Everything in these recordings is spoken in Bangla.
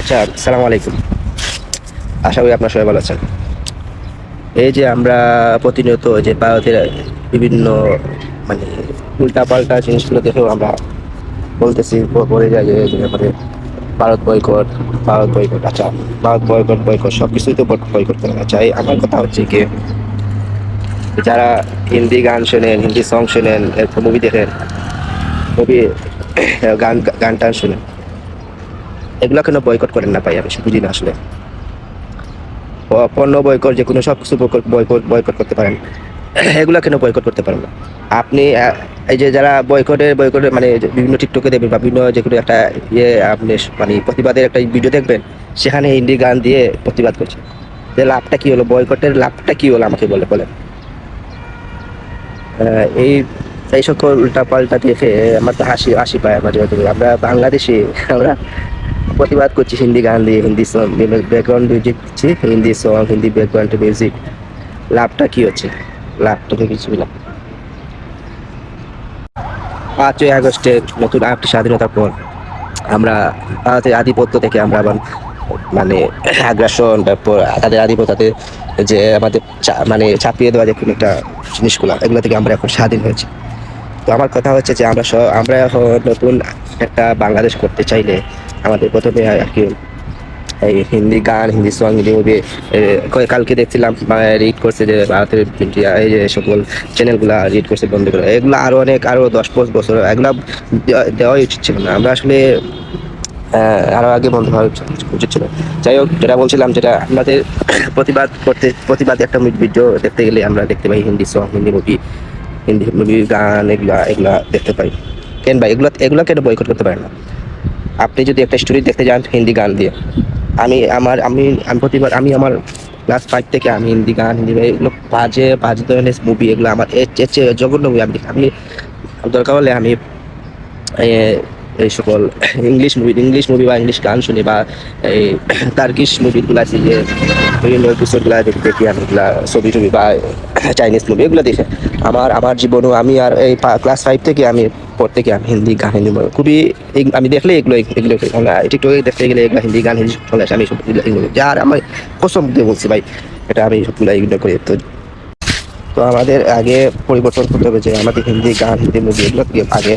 আচ্ছা সালাম আলাইকুম। আশা করি আপনার সবাই ভালো আছেন। এই যে আমরা প্রতিনিয়ত যে ভারতের বিভিন্ন মানে উল্টাপাল্টা জিনিসগুলো দেখেও আমরা বলতেছি বলে যাই যে আমাদের ভারত বয়কট ভারত বয়কট আচ্ছা ভারত বয়কট বয়কট সব কিছুই তো বয়কট করে চাই আমার কথা হচ্ছে কি, যারা হিন্দি গান শোনেন, হিন্দি সং শোনেন এরপর মুভি দেখেন মুভি গান গান টান শোনেন এগুলো কেন বয়কট করেন না পাই আমি বুঝি না আসলে। পণ্য বয়কট যে কোনো সব কিছু বয়কট বয়কট করতে পারেন। এগুলো কেন বয়কট করতে পারেন না। আপনি এই যে যারা বয়কটের বয়কটের মানে বিভিন্ন টিকটকে দেখবেন বা বিভিন্ন যে কোনো একটা ইয়ে আপনি মানে প্রতিবাদের একটা ভিডিও দেখবেন, সেখানে হিন্দি গান দিয়ে প্রতিবাদ করছে। যে লাভটা কি হলো? বয়কটের লাভটা কি হলো আমাকে বলে, বলেন। এই এই সকল উল্টা পাল্টা দেখে আমার তো হাসি হাসি পায় মাঝে আমরা বাংলাদেশি, আমরা প্রতিবাদ করছি হিন্দি গান দিয়ে, হিন্দি ব্যাকগ্রাউন্ড মিউজিক দিচ্ছি, Hindi song Hindi background music লাভটা কি হচ্ছে? লাভটা তো কিছুই না পাঁচই আগস্টের নতুন আরেকটি স্বাধীনতার পর আমরা ভারতের আধিপত্য থেকে আমরা আবার মানে আগ্রাসন তারপর তাদের আধিপত্যতে যে আমাদের মানে চাপিয়ে দেওয়া যে কোনো একটা জিনিসগুলো, এগুলো থেকে আমরা এখন স্বাধীন হয়েছি। তো আমার কথা হচ্ছে যে আমরা আমরা এখন নতুন একটা বাংলাদেশ করতে চাইলে আমাদের প্রথমে আর কি, এই হিন্দি গান, হিন্দি সং হিন্দি মুভি কালকে দেখছিলাম রিড করছে যে ভারতের মিডিয়া এই যে সকল চ্যানেলগুলো রিড করছে, বন্ধ করে। এগুলো আরও অনেক আরও দশ পাঁচ বছর, এগুলো দেওয়াই উচিত ছিল না। আমরা আসলে আরও আগে বন্ধ হওয়া উচিত ছিল। যাই হোক, যেটা বলছিলাম, যেটা আমাদের প্রতিবাদ করতে, প্রতিবাদ একটা ভিডিও দেখতে গেলে আমরা দেখতে পাই Hindi song Hindi movie Hindi movie গান, এগুলা এগুলা দেখতে পাই। কেন ভাই, এগুলো, এগুলা কেন বয়কট করতে পারে না? আপনি যদি একটা স্টোরি দেখতে যান হিন্দি গান দিয়ে, আমি আমার, আমি আমি প্রতিবার, আমি আমার ক্লাস ফাইভ থেকে আমি হিন্দি গান, হিন্দি বাজে বাজে ধরনের মুভি এগুলো আমার জঘন্য মুভি আমি। আমি দরকার হলে আমি এই সকল ইংলিশ মুভি ইংলিশ মুভি বা ইংলিশ গান শুনি বা এই টার্কিশ মুভিগুলো আছে যে বিভিন্ন এপিসোডগুলো দেখি আমি এগুলা ছবি টবি বা চাইনিজ মুভি এগুলো দেখে। আমার আমার জীবনও আমি আর এই ক্লাস ফাইভ থেকে আমি পড়তে গিয়ে আমি হিন্দি গান হিন্দি খুবই আমি দেখলে এগুলো এগুলো টিকটকে দেখতে গেলে এগুলো হিন্দি গান হিন্দি চলে আসে, আমি সব এগুলো যার আমার কসম দিয়ে বলছি ভাই, এটা আমি সবগুলো ইগনোর করি তো তো আমাদের আগে পরিবর্তন করতে হবে যে আমাদের হিন্দি, গান, হিন্দি মুভি এগুলো আগে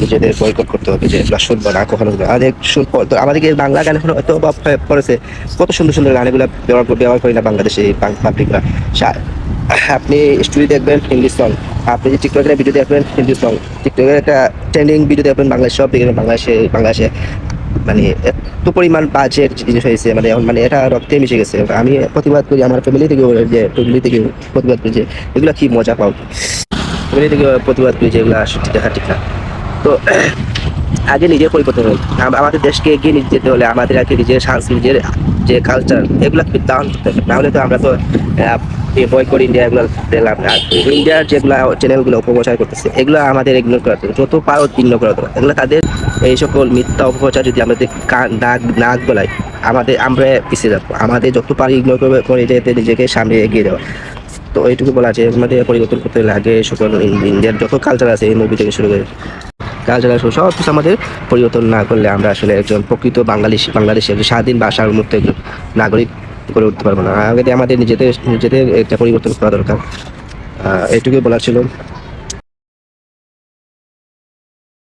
নিজেদের বয়কট করতে হবে যে এগুলো শুনব না, কখনো শুনব আমাদের শুন তো আমাদেরকে বাংলা গান এখন এত অভাব পড়েছে, কত সুন্দর সুন্দর গান এগুলো ব্যবহার ব্যবহার করি না বাংলাদেশে পাবলিকরা আপনি স্টোরি দেখবেন হিন্দি সং আপনি যে টিকটকের ভিডিও দেখবেন হিন্দি সং টিকটকের একটা ট্রেন্ডিং ভিডিও দেখবেন, বাংলাদেশ সব দেখবেন, বাংলাদেশে বাংলাদেশে। মানে এত পরিমাণ বাজেট জিনিস হয়েছে মানে এখন মানে এটা রক্তে মিশে গেছে। আমি প্রতিবাদ করি আমার ফ্যামিলি থেকে যে ফ্যামিলি থেকে প্রতিবাদ করি যে এগুলো কি মজা পাও। ফ্যামিলি থেকে প্রতিবাদ করি যে এগুলো সত্যি দেখা ঠিক না। তো আগে নিজে পরিবর্তন হল। আমাদের দেশকে এগিয়ে নিয়ে যেতে হলে আমাদের আগে নিজের সংস্কৃতি নিজের যে কালচার এগুলো দাউন করতে হবে। নাহলে তো আমরা তো বয় করি ইন্ডিয়া এগুলো দিলাম না ইন্ডিয়ার যেগুলো চ্যানেলগুলো অপপ্রচার করতেছে, এগুলো আমাদের ইগনোর করা দরকার। যত পারো ইগনোর করা দরকার এগুলো তাদের এই সকল মিথ্যা অপপ্রচার যদি আমাদের কান, নাক নাক গলাই আমাদের, আমরা পিছিয়ে যাব। আমাদের যত পারি ইগনোর করবে, করে যেতে নিজেকে সামনে এগিয়ে দেওয়া তো এইটুকু বলা আছে, আমাদের পরিবর্তন করতে লাগে সকল ইন্ডিয়ার যত কালচার আছে, এই মুভি থেকে শুরু করে। কালচার আসলে সব কিছু আমাদের পরিবর্তন না করলে আমরা আসলে একজন প্রকৃত বাঙালি, বাংলাদেশের স্বাধীন ভাষার মুক্ত একজন নাগরিক। করে উঠতে পারব না। আগে আমাদের নিজেদের নিজেদের একটা পরিবর্তন করা দরকার। এটুকুই বলার ছিল।